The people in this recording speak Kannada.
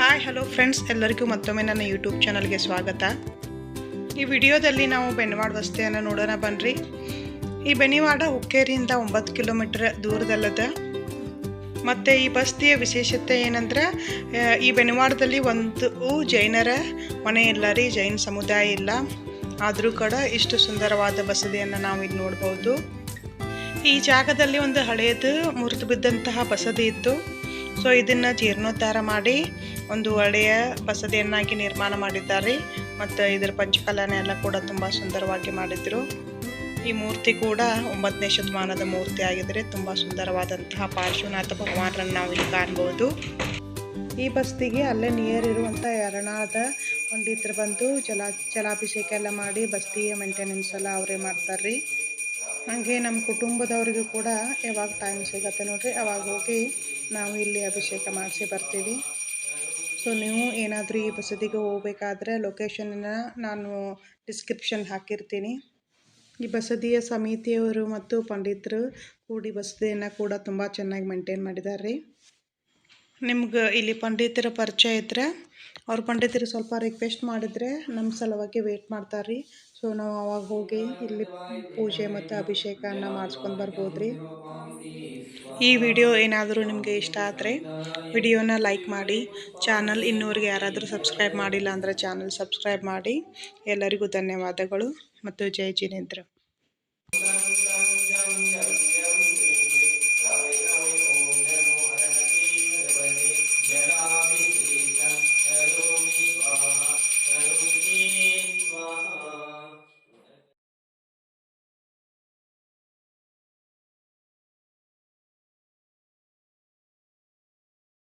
ಹಾಯ್ ಹಲೋ ಫ್ರೆಂಡ್ಸ್ ಎಲ್ಲರಿಗೂ ಮತ್ತೊಮ್ಮೆ ನನ್ನ ಯೂಟ್ಯೂಬ್ ಚಾನಲ್ಗೆ ಸ್ವಾಗತ. ಈ ವಿಡಿಯೋದಲ್ಲಿ ನಾವು ಬೆನ್ವಾಡ ವಸ್ತೆಯನ್ನು ನೋಡೋಣ ಬನ್ನಿರಿ ಈ ಬೆನಿವಾಡ ಹುಕ್ಕೇರಿಯಿಂದ ಒಂಬತ್ತು ಕಿಲೋಮೀಟರ್ ದೂರದಲ್ಲದ. ಮತ್ತು ಈ ಬಸ್ತಿಯ ವಿಶೇಷತೆ ಏನಂದ್ರೆ ಈ ಬೆನಿವಾಡದಲ್ಲಿ ಒಂದು ಜೈನರ ಮನೆ ಇಲ್ಲ ರೀ, ಜೈನ ಸಮುದಾಯ ಇಲ್ಲ. ಆದರೂ ಕೂಡ ಇಷ್ಟು ಸುಂದರವಾದ ಬಸದಿಯನ್ನು ನಾವು ಇಲ್ಲಿ ನೋಡ್ಬೋದು. ಈ ಜಾಗದಲ್ಲಿ ಒಂದು ಹಳೆಯದು ಮುರಿದು ಬಿದ್ದಂತಹ ಬಸದಿ ಇತ್ತು. ಸೊ ಇದನ್ನ ಜೀರ್ಣೋದ್ಧಾರ ಮಾಡಿ ಒಂದು ಒಳ್ಳೆಯ ಬಸದಿಯನ್ನಾಗಿ ನಿರ್ಮಾಣ ಮಾಡಿದ್ದಾರೆ. ಮತ್ತು ಇದರ ಪಂಚಕಲನ ಎಲ್ಲ ಕೂಡ ತುಂಬ ಸುಂದರವಾಗಿ ಮಾಡಿದ್ರು. ಈ ಮೂರ್ತಿ ಕೂಡ ಒಂಬತ್ತನೇ ಶತಮಾನದ ಮೂರ್ತಿ ಆಗಿದ್ರೆ ತುಂಬ ಸುಂದರವಾದಂತಹ ಪಾರ್ಶ್ವನಾಥ ಭಗವಾನರನ್ನು ನಾವು ಇಲ್ಲಿ ಕಾಣ್ಬೋದು. ಈ ಬಸ್ತಿಗೆ ಅಲ್ಲೇ ನಿಯರ್ ಇರುವಂಥ ಎರಡನಾದ ಇದ್ರ ಬಂದು ಜಲ ಜಲಾಭಿಷೇಕ ಎಲ್ಲ ಮಾಡಿ ಬಸ್ತಿಯ ಮೇಂಟೆನೆನ್ಸ್ ಎಲ್ಲ ಅವರೇ ಮಾಡ್ತಾರೆ ಹಾಗೆ ನಮ್ಮ ಕುಟುಂಬದವ್ರಿಗೂ ಕೂಡ ಯಾವಾಗ ಟೈಮ್ ಸಿಗತ್ತೆ ನೋಡ್ರಿ, ಅವಾಗ ಹೋಗಿ ನಾವು ಇಲ್ಲಿ ಅಭಿಷೇಕ ಮಾಡಿಸಿ ಬರ್ತೀವಿ. ಸೊ ನೀವು ಏನಾದರೂ ಈ ಬಸದಿಗೆ ಹೋಗಬೇಕಾದ್ರೆ ಲೊಕೇಶನನ್ನು ನಾನು ಡಿಸ್ಕ್ರಿಪ್ಷನ್ ಹಾಕಿರ್ತೀನಿ. ಈ ಬಸದಿಯ ಸಮಿತಿಯವರು ಮತ್ತು ಪಂಡಿತರು ಕೂಡಿ ಬಸದಿಯನ್ನು ಕೂಡ ತುಂಬ ಚೆನ್ನಾಗಿ ಮೇಂಟೈನ್ ಮಾಡಿದ್ದಾರೆ ನಿಮ್ಗೆ ಇಲ್ಲಿ ಪಂಡಿತರ ಪರಿಚಯ ಇದ್ದರೆ ಅವ್ರ ಪಂಡಿತರು ಸ್ವಲ್ಪ ರಿಕ್ವೆಸ್ಟ್ ಮಾಡಿದ್ರೆ ನಮ್ಮ ಸಲುವಾಗಿ ವೇಟ್ ಮಾಡ್ತಾರೆ ರೀ ಸೊ ನಾವು ಅವಾಗ ಹೋಗಿ ಇಲ್ಲಿ ಪೂಜೆ ಮತ್ತು ಅಭಿಷೇಕನ ಮಾಡಿಸ್ಕೊಂಡು ಬರ್ಬೋದು ರೀ ಈ ವಿಡಿಯೋ ಏನಾದರೂ ನಿಮಗೆ ಇಷ್ಟ ಆದರೆ ವಿಡಿಯೋನ ಲೈಕ್ ಮಾಡಿ ಚಾನಲ್ ಇನ್ನೂರಿಗೆ ಯಾರಾದರೂ ಸಬ್ಸ್ಕ್ರೈಬ್ ಮಾಡಿಲ್ಲ ಅಂದರೆ ಚಾನಲ್ ಸಬ್ಸ್ಕ್ರೈಬ್ ಮಾಡಿ. ಎಲ್ಲರಿಗೂ ಧನ್ಯವಾದಗಳು ಮತ್ತು ಜೈ ಜಿನೇಂದ್ರ.